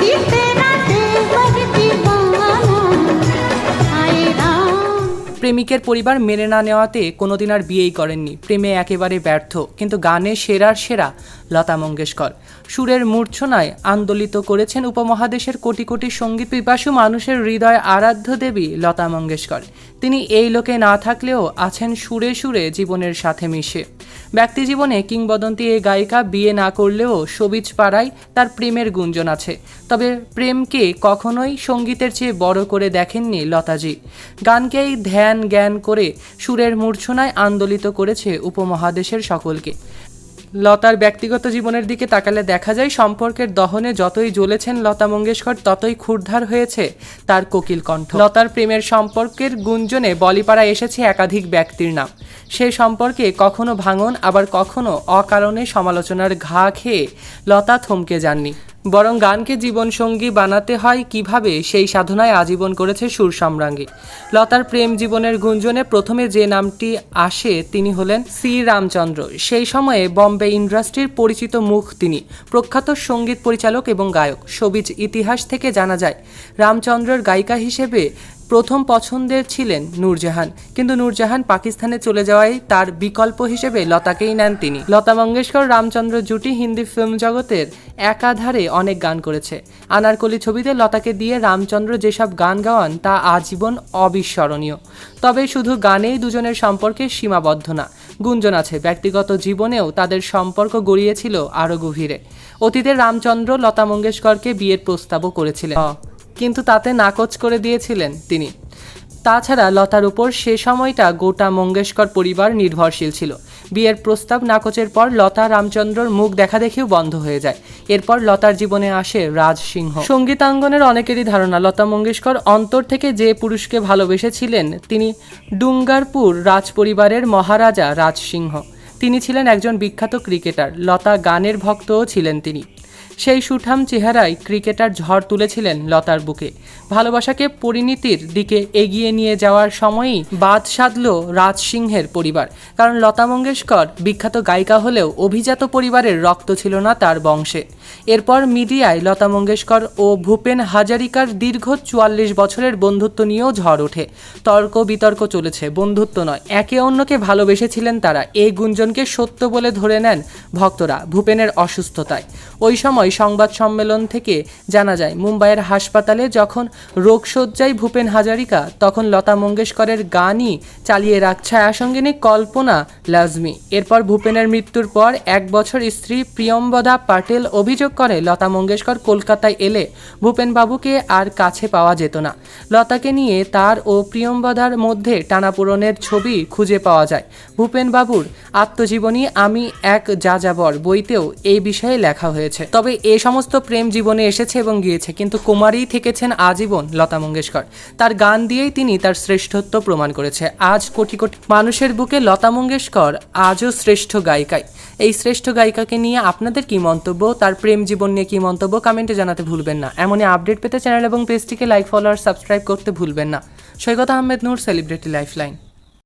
Give প্রেমিকের পরিবার মেনে না নেওয়াতে কোনোদিন আর বিয়েই করেননি। প্রেমে একেবারে ব্যর্থ, কিন্তু গানে সেরার সেরা লতা মঙ্গেশকর। সুরের মূর্ছনায় আন্দোলিত করেছেন উপমহাদেশের কোটি কোটি সংগীত পিপাসু মানুষের হৃদয় আরাধ্য দেবী লতা মঙ্গেশকর। তিনি এই লোকে না থাকলেও আছেন সুরে সুরে জীবনের সাথে মিশে। ব্যক্তি জীবনে কিংবদন্তি এই গায়িকা বিয়ে না করলেও সবিজ পাড়ায় তার প্রেমের গুঞ্জন আছে। তবে প্রেমকে কখনোই সঙ্গীতের চেয়ে বড় করে দেখেননি লতাজি। গানকেই ধ্যান জ্ঞান করে সুরের মূর্ছনায় আন্দোলিত করেছে উপমহাদেশের সকলকে। লতার ব্যক্তিগত জীবনের দিকে তাকালে দেখা যায়, সম্পর্কের দহনে যতই জ্বলেছেন লতা মঙ্গেশকর, ততই ক্ষুরধার হয়েছে তার কোকিল কণ্ঠ। লতার প্রেমের সম্পর্কের গুঞ্জনে বলিপাড়া এসেছে একাধিক ব্যক্তির নাম। সে সম্পর্কে কখনো ভাঙন, আবার কখনো অকারণে সমালোচনার ঘা খেয়ে লতা থমকে যাননি। বরং গানকে জীবনসঙ্গী বানাতে হয় কীভাবে, সেই সাধনায় আজীবন করেছে সুর সম্রাঙ্গী। লতার প্রেম জীবনের গুঞ্জনে প্রথমে যে নামটি আসে তিনি হলেন সি রামচন্দ্র। সেই সময়ে বম্বে ইন্ডাস্ট্রির পরিচিত মুখ তিনি, প্রখ্যাত সংগীত পরিচালক এবং গায়ক। সবিজ ইতিহাস থেকে জানা যায়, রামচন্দ্রের গায়িকা হিসেবে প্রথম পছন্দের ছিলেন নূরজাহান। কিন্তু নূরজাহান পাকিস্তানে চলে যাওয়ায় তার বিকল্প হিসেবে লতাকেই নেন তিনি। লতা মঙ্গেশকর, রামচন্দ্র জুটি হিন্দি ফিল্ম জগতের একাধারে অনেক গান করেছে। আনারকলি ছবিতে লতাকে দিয়ে রামচন্দ্র যেসব গান গাওয়ান, তা আজীবন অবিস্মরণীয়। তবে শুধু গানেই দুজনের সম্পর্কে সীমাবদ্ধ না, গুঞ্জন আছে। ব্যক্তিগত জীবনেও তাদের সম্পর্ক গড়িয়েছিল আরও গভীরে। অতীতে রামচন্দ্র লতা মঙ্গেশকরকে বিয়ের প্রস্তাবও করেছিলেন। কিন্তু তাতে নাকচ করে দিয়েছিলেন তিনি। তাছাড়া লতার উপর সে সময়টা গোটা মঙ্গেশকর পরিবার নির্ভরশীল ছিল। বিয়ের প্রস্তাব নাকচের পর লতা রামচন্দ্রর মুখ দেখা দেখেও বন্ধ হয়ে যায়। এরপর লতার জীবনে আসে রাজ সিংহ। সঙ্গীতাঙ্গনের অনেকেরই ধারণা, লতা মঙ্গেশকর অন্তর থেকে যে পুরুষকে ভালোবেসেছিলেন, তিনি ডুঙ্গারপুর রাজ পরিবারের মহারাজা রাজ সিংহ। তিনি ছিলেন একজন বিখ্যাত ক্রিকেটার। লতা গানের ভক্তও ছিলেন তিনি। সেই সুঠাম চেহারায় ক্রিকেটার ঝড় তুলেছিলেন লতার বুকে। ভালোবাসাকে পরিণতির দিকে এগিয়ে নিয়ে যাওয়ার সময়ই বাদ সাধল রাজ সিংহের পরিবার। কারণ লতা মঙ্গেশকর বিখ্যাত গায়িকা হলেও অভিজাত পরিবারের রক্ত ছিল না তার বংশে। এরপর মিডিয়ায় লতা মঙ্গেশকর ও ভূপেন হাজারিকার দীর্ঘ চুয়াল্লিশ বছরের বন্ধুত্ব নিয়েও ঝড় ওঠে। তর্ক বিতর্ক চলেছে, বন্ধুত্ব নয়, একে অন্যকে ভালোবেসেছিলেন তারা। এই গুঞ্জনকে সত্য বলে ধরে নেন ভক্তরা ভূপেনের অসুস্থতায়। ওই সময় সংবাদ সম্মেলন থেকে। জানা যায়, মুম্বাইয়ের হাসপাতালে যখন রোগশয্যায় ভূপেন হাজারিকা, তখন লতা মঙ্গেশকরের গানই চালিয়ে রাখ ছায়াসঙ্গিনী কল্পনা লাজমি। এরপর ভূপেনের মৃত্যুর পর এক বছর স্ত্রী প্রিয়ম্বদা পাটেল অভিযোগ করে, লতা মঙ্গেশকর কলকাতায় এলে ভূপেন বাবুকে আর কাছে পাওয়া যেত না। লতাকে নিয়ে তার ও প্রিয়ম্বদার মধ্যে টানাপোড়নের ছবি খুঁজে পাওয়া যায়। ভূপেন বাবুর আত্মজীবনী আমি এক যাযাবর বইতেও এই বিষয়ে লেখা হয়েছে। তবে এ সমস্ত প্রেম জীবনে এসেছে এবং গিয়েছে, কিন্তু কুমারী থেকেছেন আজীবন লতা মঙ্গেশকর। তার গান দিয়েই তিনি তার শ্রেষ্ঠত্ব প্রমাণ করেছে। আজ কোটি কোটি মানুষের বুকে লতা মঙ্গেশকর আজও শ্রেষ্ঠ গায়িকায় এই শ্রেষ্ঠ গায়িকাকে নিয়ে আপনাদের কি মন্তব্য? তার প্রেম জীবন নিয়ে কি মন্তব্য? কমেন্টে জানাতে ভুলবেন না। এমনই আপডেট পেতে চ্যানেল এবং পেজটিকে লাইক, ফলো আর সাবস্ক্রাইব করতে ভুলবেন না। Saikat Ahmed Noor celebrity lifeline